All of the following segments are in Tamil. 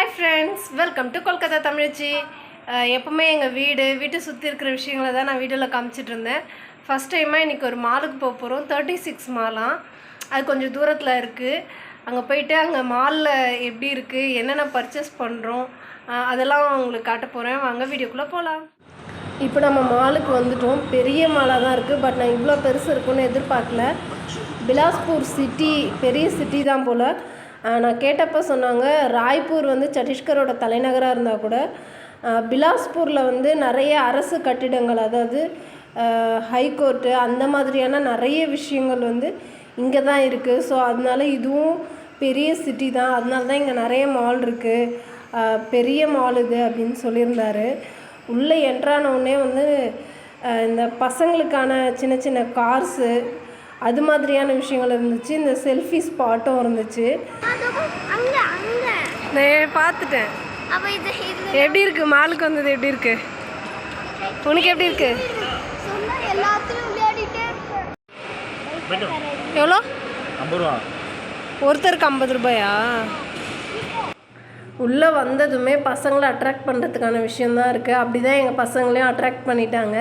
Hi friends welcome to Kolkata தமிழச்சி எப்போவுமே எப்பவுமே எங்கள் வீடு வீட்டை சுற்றி இருக்கிற விஷயங்களை தான் நான் வீடியோவில் காமிச்சிட்டு இருந்தேன். ஃபஸ்ட் டைமாக இன்றைக்கி ஒரு மாலுக்கு போக போகிறோம் தேர்ட்டி சிக்ஸ் மாலாம் அது கொஞ்சம் தூரத்தில் இருக்குது அங்கே போயிட்டு அங்கே மாலில் எப்படி இருக்குது என்னென்ன பர்ச்சேஸ் பண்ணுறோம் அதெல்லாம் உங்களுக்கு காட்ட போகிறேன் வாங்க வீடியோக்குள்ளே போகலாம் இப்போ நம்ம மாலுக்கு வந்துட்டோம். பெரிய மாலாக தான் இருக்குது பட் நான் இவ்வளோ பெருசு இருக்குன்னு எதிர்பார்க்கல. பிலாஸ்பூர் சிட்டி பெரிய சிட்டி தான் போல். நான் கேட்டப்போ சொன்னாங்க ராய்ப்பூர் வந்து சத்தீஸ்கரோட தலைநகராக இருந்தால் கூட பிலாஸ்பூரில் வந்து நிறைய அரசு கட்டிடங்கள் அதாவது ஹைகோர்ட்டு அந்த மாதிரியான நிறைய விஷயங்கள் வந்து இங்கே தான் இருக்குது ஸோ அதனால இதுவும் பெரிய சிட்டி தான். அதனால தான் இங்கே நிறைய மால் இருக்குது பெரிய மால் இது அப்படின்னு சொல்லியிருந்தாரு. உள்ளே என்ட்ரானவுடனே வந்து இந்த பசங்களுக்கான சின்ன சின்ன கார்ஸு அது மாதிரியான விஷயங்கள் இருந்துச்சு. இந்த செல்ஃபி ஸ்பாட்டும் இருந்துச்சு. அங்க அங்க. நான் பார்த்துட்டேன். அப்ப இது இது எப்படி இருக்கு? மாலுக்கு வந்தது எப்படி இருக்கு? உனக்கு எப்படி இருக்கு? எவ்வளோ? ஐம்பது ரூபா. ஒருத்தருக்கு ஐம்பது ரூபாயா? உள்ளே வந்ததுமே பசங்களை அட்ராக்ட் பண்ணுறதுக்கான விஷயந்தான் இருக்குது. அப்படி தான் எங்கள் பசங்களையும் அட்ராக்ட் பண்ணிட்டாங்க.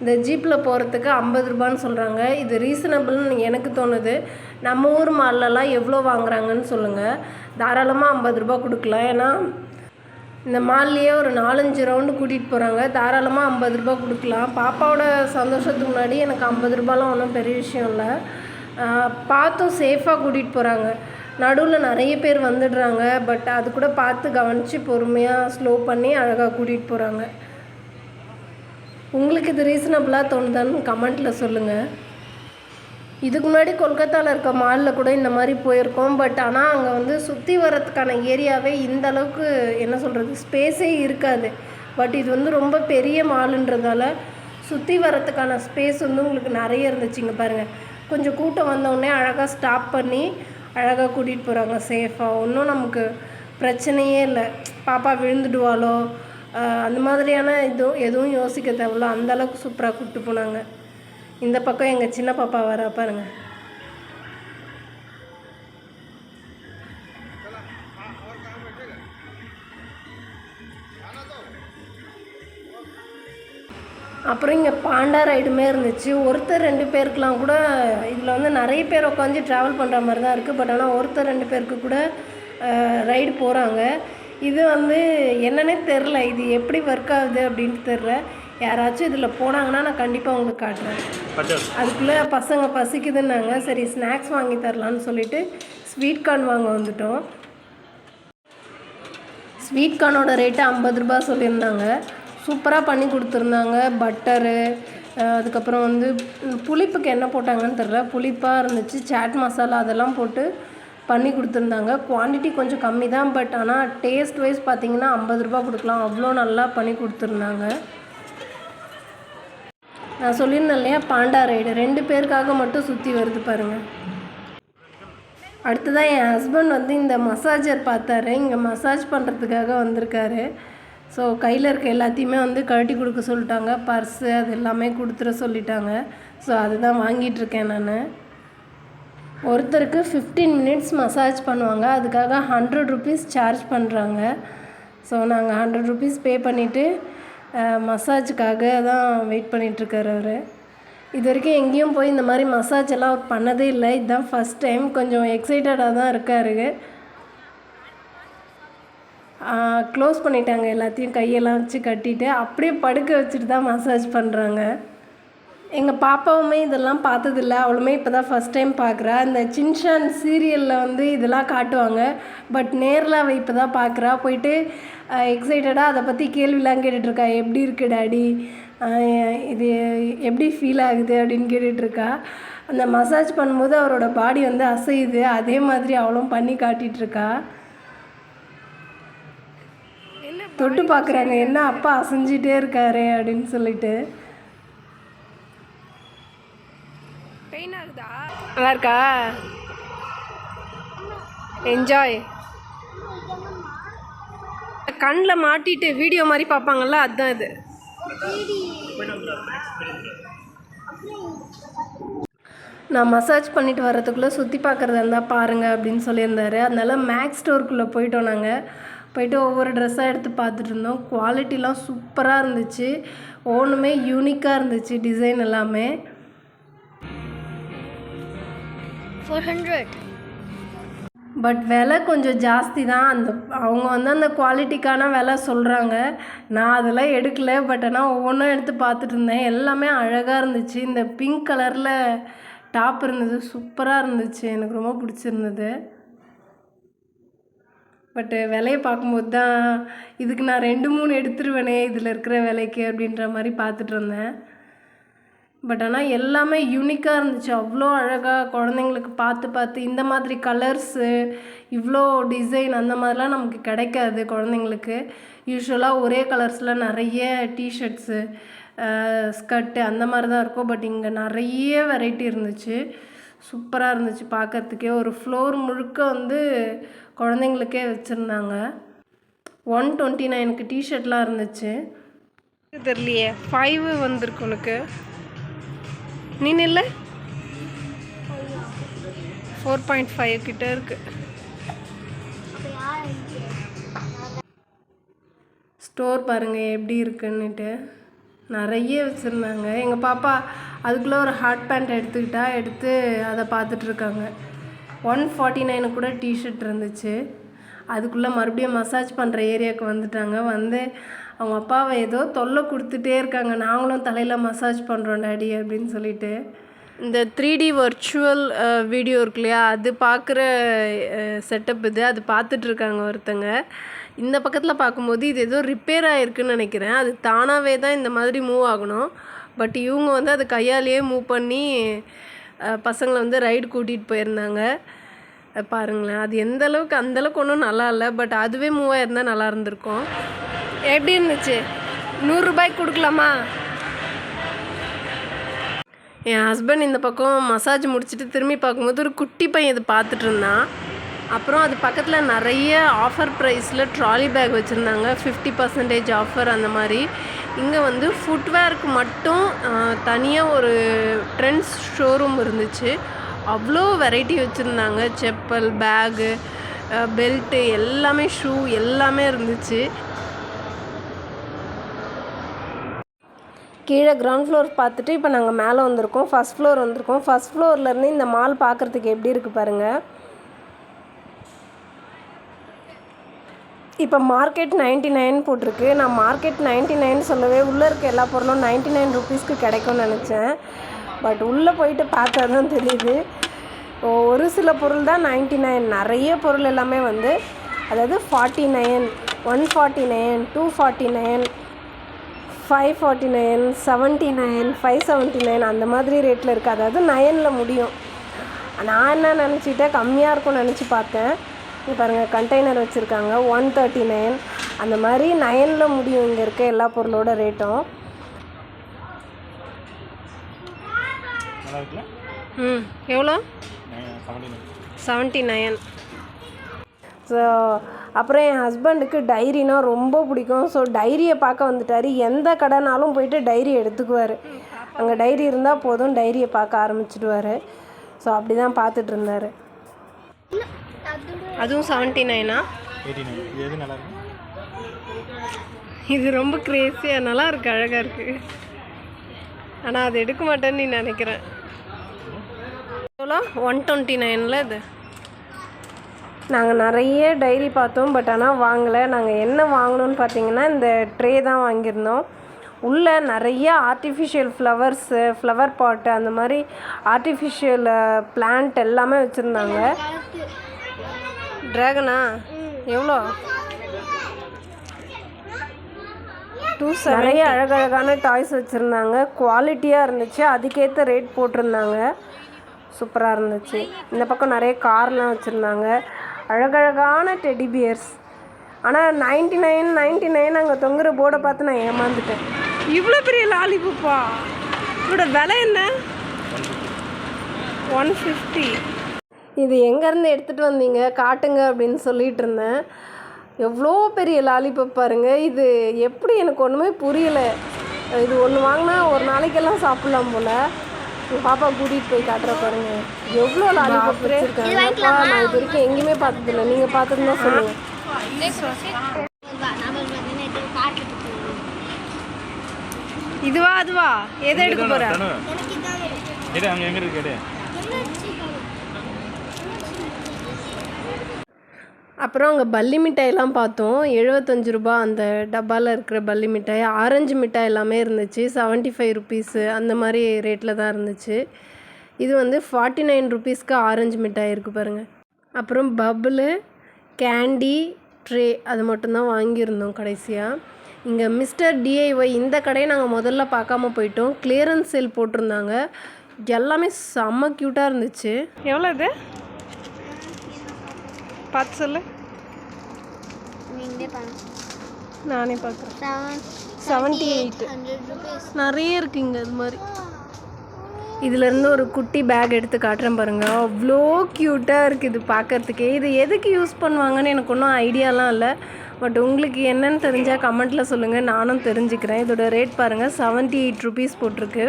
இந்த ஜீப்பில் போகிறதுக்கு ஐம்பது ரூபான்னு சொல்கிறாங்க. இது ரீசனபிள்னு எனக்கு தோணுது. நம்ம ஊர் மாலெலாம் எவ்வளோ வாங்குறாங்கன்னு சொல்லுங்கள் தாராளமாக ஐம்பது ரூபா கொடுக்கலாம். ஏன்னா இந்த மால்லையே ஒரு நாலஞ்சு ரவுண்டு கூட்டிகிட்டு போகிறாங்க. தாராளமாக ஐம்பது ரூபா கொடுக்கலாம். பாப்பாவோட சந்தோஷத்துக்கு முன்னாடி எனக்கு ஐம்பது ரூபாலாம் ஒன்றும் பெரிய விஷயம் இல்லை. பார்த்தும் சேஃபாக கூட்டிகிட்டு போகிறாங்க. நடுவில் நிறைய பேர் வந்துடுறாங்க பட் அது கூட பார்த்து கவனித்து பொறுமையாக ஸ்லோ பண்ணி அழகாக கூட்டிகிட்டு போகிறாங்க உங்களுக்கு இது ரீசனபிளாக தோணுதான்னு கமெண்ட்டில் சொல்லுங்கள் இதுக்கு முன்னாடி கொல்கத்தாவில் இருக்க மாலில் கூட இந்த மாதிரி போயிருக்கோம் பட் ஆனால் அங்கே வந்து சுற்றி வர்றதுக்கான ஏரியாவே இந்த அளவுக்கு என்ன சொல்கிறது ஸ்பேஸே இருக்காது. பட் இது வந்து ரொம்ப பெரிய மாலுன்றதால சுற்றி வர்றதுக்கான ஸ்பேஸ் வந்து உங்களுக்கு நிறைய இருந்துச்சுங்க பாருங்கள் கொஞ்சம் கூட்டம் வந்தோடனே அழகாக ஸ்டாப் பண்ணி அழகாக கூட்டிகிட்டு போகிறாங்க சேஃபாக ஒன்றும் நமக்கு பிரச்சனையே இல்லை. பாப்பா விழுந்துடுவாளோ? அந்த மாதிரியான இதுவும் எதுவும் யோசிக்க தேவையில்ல. அந்த அளவுக்கு சூப்பராக கூப்பிட்டு போனாங்க. இந்த பக்கம் எங்கள் சின்ன பாப்பா வர பாருங்கள் அப்புறம் இங்கே பாண்டா ரைடுமே இருந்துச்சு. ஒருத்தர் ரெண்டு பேருக்குலாம் கூட இதில் வந்து நிறைய பேர் உட்காந்து ட்ராவல் பண்ணுற மாதிரி தான் இருக்குது பட் ஆனால் ஒருத்தர் ரெண்டு பேருக்கு கூட ரைடு போகிறாங்க இது வந்து என்னன்னே தெரில இது எப்படி ஒர்க் ஆகுது அப்படின்ட்டு தெரில யாராச்சும் இதில் போனாங்கன்னா நான் கண்டிப்பாக உங்களுக்கு காட்டுறேன். அதுக்குள்ளே பசங்க பசிக்குதுன்னாங்க. சரி ஸ்நாக்ஸ் வாங்கி தரலான்னு சொல்லிட்டு ஸ்வீட் கார்ன் வாங்க வந்துட்டோம். ஸ்வீட் கார்னோட ரேட்டு ஐம்பது ரூபாய் சொல்லியிருந்தாங்க. சூப்பராக பண்ணி கொடுத்துருந்தாங்க. பட்டரு அதுக்கப்புறம் வந்து புளிப்புக்கு என்ன போட்டாங்கன்னு தெரில புளிப்பாக இருந்துச்சு. சாட் மசாலா அதெல்லாம் போட்டு பண்ணி கொடுத்துருந்தாங்க. குவான்டிட்டி கொஞ்சம் கம்மி தான் பட் ஆனால் டேஸ்ட் வைஸ் பார்த்திங்கன்னா ஐம்பது ரூபா கொடுக்கலாம். அவ்வளோ நல்லா பண்ணி கொடுத்துருந்தாங்க. நான் சொல்லியிருந்தேன் இல்லையா பாண்டா ரைடு ரெண்டு பேருக்காக மட்டும் சுற்றி வருது பாருங்கள் அடுத்ததான் என் ஹஸ்பண்ட் வந்து இந்த மசாஜர் பார்த்தாரு. இங்கே மசாஜ் பண்ணுறதுக்காக வந்திருக்காரு. ஸோ கையில் இருக்க எல்லாத்தையுமே வந்து கழட்டி கொடுக்க சொல்லிட்டாங்க. பர்ஸு அது எல்லாமே கொடுத்துட சொல்லிட்டாங்க. ஸோ அதுதான் வாங்கிட்டு இருக்கேன் நான். ஒருத்தருக்கு ஃபிஃப்டீன் மினிட்ஸ் மசாஜ் பண்ணுவாங்க. அதுக்காக ஹண்ட்ரட் ருபீஸ் சார்ஜ் பண்ணுறாங்க ஸோ நாங்கள் ஹண்ட்ரட் ருபீஸ் பே பண்ணிவிட்டு மசாஜுக்காக தான் வெயிட் பண்ணிகிட்ருக்காரு அவர். இது வரைக்கும் எங்கேயும் போய் இந்த மாதிரி மசாஜ் எல்லாம் பண்ணதே இல்லை. இதுதான் ஃபஸ்ட் டைம் கொஞ்சம் எக்ஸைட்டடாக தான் இருக்காரு. க்ளோஸ் பண்ணிட்டாங்க எல்லாத்தையும் கையெல்லாம் வச்சு கட்டிட்டு அப்படியே படுக்க வச்சுட்டு தான் மசாஜ் பண்ணுறாங்க எங்கள் பாப்பாவுமே இதெல்லாம் பார்த்ததில்ல. அவளுமே இப்போ தான் ஃபஸ்ட் டைம் பார்க்குறா. இந்த சின்ஷான் சீரியலில் வந்து இதெல்லாம் காட்டுவாங்க. பட் நேரில் அவள் இப்போ தான் பார்க்குறா. போயிட்டு எக்ஸைட்டடாக அதை பற்றி கேள்விலாம் கேட்டுட்ருக்கா எப்படி இருக்குது டாடி? இது எப்படி ஃபீல் ஆகுது? அப்படின்னு கேட்டுட்ருக்கா அந்த மசாஜ் பண்ணும்போது அவரோட பாடி வந்து அசையுது. அதே மாதிரி அவளும் பண்ணி காட்டிகிட்ருக்கா தொட்டு பார்க்குறாங்க. என்ன அப்பா அசைஞ்சிட்டே இருக்காரு அப்படின்னு சொல்லிட்டு. பெயின் ஆகுதா? நல்லா இருக்கா? என்ஜாய் கண்ணில் மாட்டிட்டு வீடியோ மாதிரி பார்ப்பாங்கல்ல அதுதான் இது. நான் மசாஜ் பண்ணிட்டு வர்றதுக்குள்ளே சுற்றி பார்க்குறதா இருந்தால் பாருங்கள் அப்படின்னு சொல்லியிருந்தாரு. அதனால மேக்ஸ் ஸ்டோருக்குள்ளே போயிட்டோம் நாங்கள் போயிட்டு ஒவ்வொரு ட்ரெஸ்ஸாக எடுத்து பார்த்துட்டு இருந்தோம். குவாலிட்டிலாம் சூப்பராக இருந்துச்சு. ஒன்றுமே யூனிக்காக இருந்துச்சு டிசைன் எல்லாமே. ஃபோர் ஹண்ட்ரட் பட் விலை கொஞ்சம் ஜாஸ்தி தான். அந்த அவங்க வந்து அந்த குவாலிட்டிக்கான விலை சொல்கிறாங்க நான் அதெல்லாம் எடுக்கல பட் ஆனால் ஒவ்வொன்றும் எடுத்து பார்த்துட்டு இருந்தேன். எல்லாமே அழகாக இருந்துச்சு. இந்த பிங்க் கலரில் டாப் இருந்தது. சூப்பராக இருந்துச்சு. எனக்கு ரொம்ப பிடிச்சிருந்தது. பட்டு விலையை பார்க்கும்போது தான் இதுக்கு நான் ரெண்டு மூணு எடுத்துருவேனே இதில் இருக்கிற விலைக்கு அப்படின்ற மாதிரி பார்த்துட்டு இருந்தேன். பட் ஆனால் எல்லாமே யூனிக்காக இருந்துச்சு. அவ்வளோ அழகாக குழந்தைங்களுக்கு பார்த்து பார்த்து இந்த மாதிரி கலர்ஸு இவ்வளோ டிசைன் அந்த மாதிரிலாம் நமக்கு கிடைக்காது குழந்தைங்களுக்கு. யூஸ்வலாக ஒரே கலர்ஸில் நிறைய டிஷர்ட்ஸு ஸ்கர்ட்டு அந்த மாதிரி தான் இருக்கும். பட் இங்கே நிறைய வெரைட்டி இருந்துச்சு. சூப்பராக இருந்துச்சு. பார்க்கறதுக்கே ஒரு ஃப்ளோர் முழுக்க வந்து குழந்தைங்களுக்கே வச்சுருந்தாங்க. ஒன் டுவெண்ட்டி நைனுக்கு டிஷர்ட்லாம் இருந்துச்சு. தெரியலையே ஃபைவ் வந்திருக்கு உனக்கு. நீ இல்லை ஃபோர் பாயிண்ட் ஃபைவ் கிட்ட இருக்கு. ஸ்டோர் பாருங்கள் எப்படி இருக்குன்னுட்டு. நிறைய வச்சுருந்தாங்க. எங்கள் பாப்பா அதுக்குள்ளே ஒரு ஹாட் பேண்ட் எடுத்துக்கிட்டா எடுத்து அதை பார்த்துட்டு இருக்காங்க. ஒன் ஃபார்ட்டி நைனு கூட டிஷர்ட் இருந்துச்சு. அதுக்குள்ளே மறுபடியும் மசாஜ் பண்ணுற ஏரியாவுக்கு வந்துட்டாங்க. வந்து அவங்க அப்பாவை ஏதோ தொல்லை கொடுத்துட்டே இருக்காங்க. நாங்களும் தலையில் மசாஜ் பண்ணுறோம் டாடி அப்படின்னு சொல்லிட்டு. இந்த த்ரீ டி வர்ச்சுவல் வீடியோ இருக்கு இல்லையா? அது பார்க்குற செட்டப் இது. அது பார்த்துட்ருக்காங்க ஒருத்தங்க. இந்த பக்கத்தில் பார்க்கும்போது இது ஏதோ ரிப்பேர் ஆகிருக்குன்னு நினைக்கிறேன். அது தானாகவே தான் இந்த மாதிரி மூவ் ஆகணும். பட் இவங்க வந்து அது கையாலேயே மூவ் பண்ணி பசங்களை வந்து ரைடு கூட்டிகிட்டு போயிருந்தாங்க. பாருங்களேன் அது எந்த அளவுக்கு அந்த அளவுக்கு ஒன்றும் நல்லா இல்லை பட் அதுவே மூவாயிரம் ஆயிருந்தால் நல்லா இருந்திருக்கும். எப்படி இருந்துச்சு? நூறுரூபாய்க்கு கொடுக்கலாமா? என் ஹஸ்பண்ட் இந்த பக்கம் மசாஜ் முடிச்சுட்டு திரும்பி பார்க்கும்போது ஒரு குட்டி பையன் இது பார்த்துட்டு இருந்தான். அப்புறம் அது பக்கத்தில் நிறைய ஆஃபர் ப்ரைஸில் ட்ராலி பேக் வச்சுருந்தாங்க. ஃபிஃப்டி பர்சன்டேஜ் ஆஃபர் அந்த மாதிரி. இங்கே வந்து ஃபுட்வேருக்கு மட்டும் தனியாக ஒரு ட்ரெண்ட்ஸ் ஷோரூம் இருந்துச்சு. அவ்வளோ வெரைட்டி வச்சுருந்தாங்க. செப்பல் பேகு பெல்ட்டு எல்லாமே ஷூ எல்லாமே இருந்துச்சு. கீழே கிரவுண்ட் ஃப்ளோர் பார்த்துட்டு இப்போ நாங்கள் மேலே வந்திருக்கோம். ஃபஸ்ட் ஃப்ளோர் வந்திருக்கோம். ஃபஸ்ட் ஃப்ளோர்லேருந்து இந்த மால் பார்க்குறதுக்கு எப்படி இருக்குது பாருங்கள் இப்போ மார்க்கெட் நைன்ட்டி நைன் போட்டிருக்கு. நான் மார்க்கெட் நைன்ட்டி நைன் சொல்லவே உள்ளே இருக்க எல்லா பொருளும் நைன்ட்டி நைன் ருபீஸ்க்கு கிடைக்கும்னு நினச்சேன். பட் உள்ளே போயிட்டு பார்த்தா தான் தெரியுது. ஒரு சில பொருள் தான் நைன்ட்டி நைன். நிறைய பொருள் எல்லாமே வந்து அதாவது forty nine one forty nine two forty nine five forty nine seventy nine five seventy nine அந்த மாதிரி ரேட்டில் இருக்குது அதாவது நயனில் முடியும். நான் என்ன நினச்சிட்டேன் கம்மியாக இருக்கும்னு நினச்சி பார்த்தேன். பாருங்கள் கண்டெய்னர் வச்சுருக்காங்க ஒன் தேர்ட்டி நைன் அந்த மாதிரி நயனில் முடியும் இங்கே இருக்க எல்லா பொருளோட ரேட்டும் ம் எவ்வளோ? Seventy nine seventy nine so அப்புறம் என் ஹஸ்பண்டுக்கு டைரினா ரொம்ப பிடிக்கும். ஸோ டைரியை பார்க்க வந்துட்டார். எந்த கடைனாலும் போயிட்டு டைரி எடுத்துக்குவார். அங்கே டைரி இருந்தால் போதும் டைரியை பார்க்க ஆரம்பிச்சிடுவார். ஸோ அப்படி தான் பார்த்துட்டு இருந்தார். அதுவும் செவன்ட்டி நைனா இது எது நல்லா இருக்கு இது ரொம்ப கிரேஸியாக நல்லா இருக்கு அழகாக இருக்கு. ஆனால் அது எடுக்க மாட்டேன்னு நீ நினைக்கிறேன் எவ்வளோ? ஒன் டுவெண்ட்டி நைனில் இது. நாங்கள் நிறைய டைரி பார்த்தோம் பட் ஆனால் வாங்கலை. நாங்கள் என்ன வாங்கணும்னு பார்த்தீங்கன்னா இந்த ட்ரே தான் வாங்கியிருந்தோம். உள்ளே நிறைய ஆர்டிஃபிஷியல் ஃப்ளவர்ஸு ஃப்ளவர் பாட்டு அந்த மாதிரி ஆர்டிஃபிஷியல் பிளான்ட் எல்லாமே வச்சுருந்தாங்க. ட்ராகனா எவ்வளோ? டூ நிறைய அழகழகான டாய்ஸ் வச்சுருந்தாங்க. குவாலிட்டியாக இருந்துச்சு. அதுக்கேற்ற ரேட் போட்டிருந்தாங்க. சூப்பராக இருந்துச்சு. இந்த பக்கம் நிறைய கார்லாம் வச்சுருந்தாங்க. அழகழகான டெடி பியர்ஸ் ஆனால் நைன்ட்டி நைன் நைன்ட்டி நைன் அங்கே தொங்குற போர்டை பார்த்து நான் ஏமாந்துட்டேன். இவ்வளோ பெரிய லாலிபப்பா இதோட விலை என்ன? ஒன் ஃபிஃப்டி இது எங்கேருந்து எடுத்துகிட்டு வந்தீங்க? காட்டுங்க அப்படின்னு சொல்லிட்டு இருந்தேன். எவ்வளோ பெரிய லாலிபப் பாருங்க. இது எப்படி எனக்கு ஒன்றுமே புரியல. இது ஒன்று வாங்கினா ஒரு நாளைக்கெல்லாம் சாப்பிட்லாம் போல். பாப்பா கூட்டிகிட்டு போய் காட்டுற பாருங்க. எவ்வளோ லாலிபப் வச்சுருக்காங்க. நான் இது வரைக்கும் எங்கேயுமே பார்த்ததில்ல. நீங்கள் பார்த்துருந்தா சொல்லுங்கள் இதுவா அதுவா? எதை எடுக்க போற தனு எனக்கு இதான் வேணும். எடு அங்கே எங்கே இருக்கு எடு என்னாச்சு? அப்புறம் அங்கே பல்லி மிட்டாயெல்லாம் பார்த்தோம். எழுபத்தஞ்சு ரூபா அந்த டப்பாவில் இருக்கிற பல்லி மிட்டாய் ஆரஞ்சு மிட்டாய் எல்லாமே இருந்துச்சு. செவன்ட்டி ஃபைவ் ருபீஸு அந்த மாதிரி ரேட்டில் தான் இருந்துச்சு. இது வந்து ஃபார்ட்டி நைன் ருபீஸ்க்கு ஆரஞ்சு மிட்டாய் இருக்குது பாருங்கள் அப்புறம் பபுளு கேண்டி ட்ரே அது மட்டும்தான் வாங்கியிருந்தோம் கடைசியாக இங்கே மிஸ்டர் டிஐஒய் இந்த கடையை நாங்கள் முதல்ல பார்க்காம போயிட்டோம். கிளியரன்ஸ் சேல் போட்டிருந்தாங்க. எல்லாமே செம்ம க்யூட்டாக இருந்துச்சு. எவ்வளோ இது? பார்த்து சொல்லு. நானே பார்க்குறேன் செவன் செவன்ட்டி எயிட் நிறைய இருக்குங்க அது மாதிரி. இதுலேருந்து ஒரு குட்டி பேக் எடுத்து காட்டுறேன் பாருங்க. அவ்வளோ க்யூட்டாக இருக்குது இது பார்க்கறதுக்கே இது எதுக்கு யூஸ் பண்ணுவாங்கன்னு எனக்கு ஒன்றும் ஐடியாலாம் இல்லை. பட் உங்களுக்கு என்னன்னு தெரிஞ்சால் கமெண்ட்டில் சொல்லுங்கள் நானும் தெரிஞ்சுக்கிறேன். இதோட ரேட் பாருங்கள் செவன்ட்டி எயிட் ருபீஸ் போட்டிருக்கு.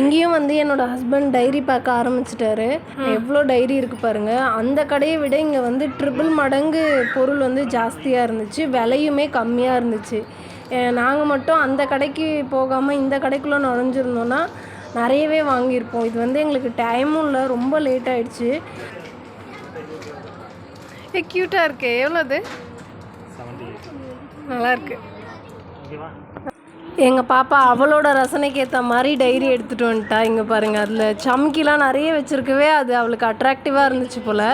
இங்கேயும் வந்து என்னோட ஹஸ்பண்ட் டைரி பார்க்க ஆரம்பிச்சிட்டாரு. எவ்வளோ டைரி இருக்குது பாருங்கள் அந்த கடையை விட இங்கே வந்து ட்ரிபிள் மடங்கு பொருள் வந்து ஜாஸ்தியாக இருந்துச்சு. விலையுமே கம்மியாக இருந்துச்சு. நாங்கள் மட்டும் அந்த கடைக்கு போகாமல் இந்த கடைக்குள்ளே நுழைஞ்சிருந்தோன்னா நிறையவே வாங்கியிருப்போம். இது வந்து எங்களுக்கு டைமும் இல்லை. ரொம்ப லேட் ஆயிடுச்சு. ஏ க்யூட்டாக இருக்கே. எவ்வளோ அது? செவன்ட்டி எயிட் நல்லா இருக்கு ஓகேவா? எங்கள் பாப்பா அவளோட ரசனைக்கு ஏற்ற மாதிரி டைரி எடுத்துகிட்டு வந்துட்டா. இங்கே பாருங்கள் அதில் சம்கிலாம் நிறைய வச்சுருக்கவே அது அவளுக்கு அட்ராக்டிவாக இருந்துச்சு போல்.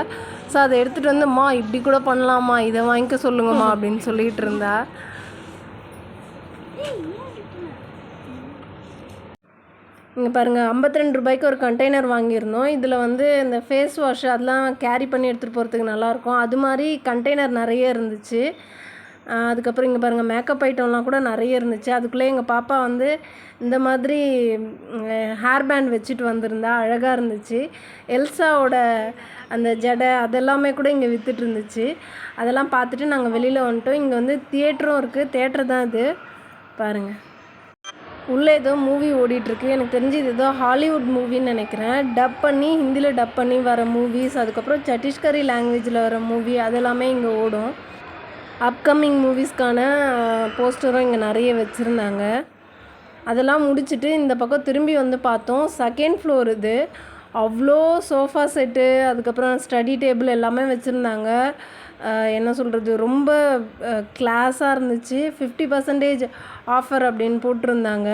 ஸோ அதை எடுத்துகிட்டு வந்து இப்படி கூட பண்ணலாமா? இதை வாங்கிக்க சொல்லுங்கம்மா அப்படின்னு சொல்லிகிட்டு இருந்தா. இங்கே பாருங்கள் 52 ரெண்டு ரூபாய்க்கு ஒரு கண்டெய்னர் வாங்கியிருந்தோம். இதில் வந்து இந்த ஃபேஸ் வாஷ் அதெல்லாம் கேரி பண்ணி எடுத்துகிட்டு போகிறதுக்கு நல்லாயிருக்கும் அது மாதிரி கண்டெய்னர் நிறைய இருந்துச்சு. அதுக்கப்புறம் இங்கே பாருங்கள் மேக்கப் ஐட்டம்லாம் கூட நிறைய இருந்துச்சு. அதுக்குள்ளே எங்கள் பாப்பா வந்து இந்த மாதிரி ஹேர் பேண்ட் வச்சுட்டு வந்திருந்தா அழகாக இருந்துச்சு. எல்சாவோட அந்த ஜடை அதெல்லாமே கூட இங்கே விற்றுட்டு இருந்துச்சு. அதெல்லாம் பார்த்துட்டு நாங்கள் வெளியில் வந்துட்டோம். இங்கே வந்து தியேட்டரும் இருக்குது தேட்டர் தான் இது. பாருங்கள் உள்ளே ஏதோ மூவி ஓடிட்டுருக்கு. எனக்கு தெரிஞ்சு இது ஏதோ ஹாலிவுட் மூவின்னு நினைக்கிறேன். டப் பண்ணி ஹிந்தியில் டப் பண்ணி வர மூவிஸ் அதுக்கப்புறம் சத்தீஸ்கரி லாங்குவேஜில் வர மூவி அதெல்லாமே இங்கே ஓடும். அப்கமிங் மூவிஸ்க்கான போஸ்டரும் இங்கே நிறைய வச்சுருந்தாங்க. அதெல்லாம் முடிச்சுட்டு இந்த பக்கம் திரும்பி வந்து பார்த்தோம். செகண்ட் ஃப்ளோர் இது. அவ்வளோ சோஃபா செட்டு அதுக்கப்புறம் ஸ்டடி டேபிள் எல்லாமே வச்சுருந்தாங்க. என்ன சொல்கிறது ரொம்ப கிளாஸாக இருந்துச்சு. ஃபிஃப்டி பர்சன்டேஜ் ஆஃபர் அப்படின்னு போட்டிருந்தாங்க.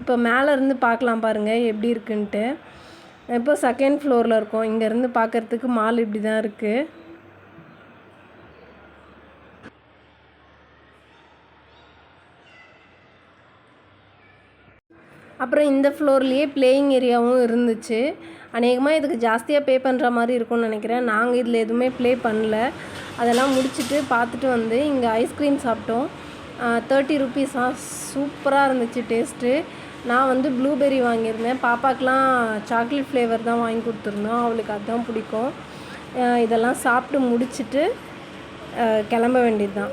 இப்போ மேலே இருந்து பார்க்கலாம் பாருங்கள் எப்படி இருக்குன்ட்டு. இப்போ செகண்ட் ஃப்ளோரில் இருக்கோம். இங்கேருந்து பார்க்குறதுக்கு மால் இப்படி தான் இருக்குது அப்புறம் இந்த ஃப்ளோர்லேயே பிளேயிங் ஏரியாவும் இருந்துச்சு. அநேகமாக இதுக்கு ஜாஸ்தியாக பே பண்ணுற மாதிரி இருக்கும்னு நினைக்கிறேன். நாங்கள் இதில் எதுவுமே ப்ளே பண்ணல. அதெல்லாம் முடிச்சுட்டு பார்த்துட்டு வந்து இங்கே ஐஸ்கிரீம் சாப்பிட்டோம். தேர்ட்டி ருபீஸாக சூப்பராக இருந்துச்சு டேஸ்ட்டு நான் வந்து ப்ளூபெர்ரி வாங்கியிருந்தேன். பாப்பாக்கெலாம் சாக்லேட் ஃப்ளேவர் தான் வாங்கி கொடுத்துருந்தோம். அவளுக்கு அதுதான் பிடிக்கும். இதெல்லாம் சாப்பிட்டு முடிச்சுட்டு கிளம்ப வேண்டியது தான்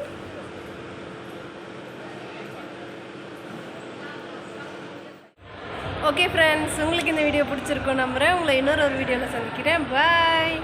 ஓகே ஃப்ரெண்ட்ஸ் உங்களுக்கு இந்த வீடியோ பிடிச்சிருக்கோம் நம்புகிறேன் உங்களை இன்னொரு ஒரு வீடியோவில் சந்திக்கிறேன். பாய்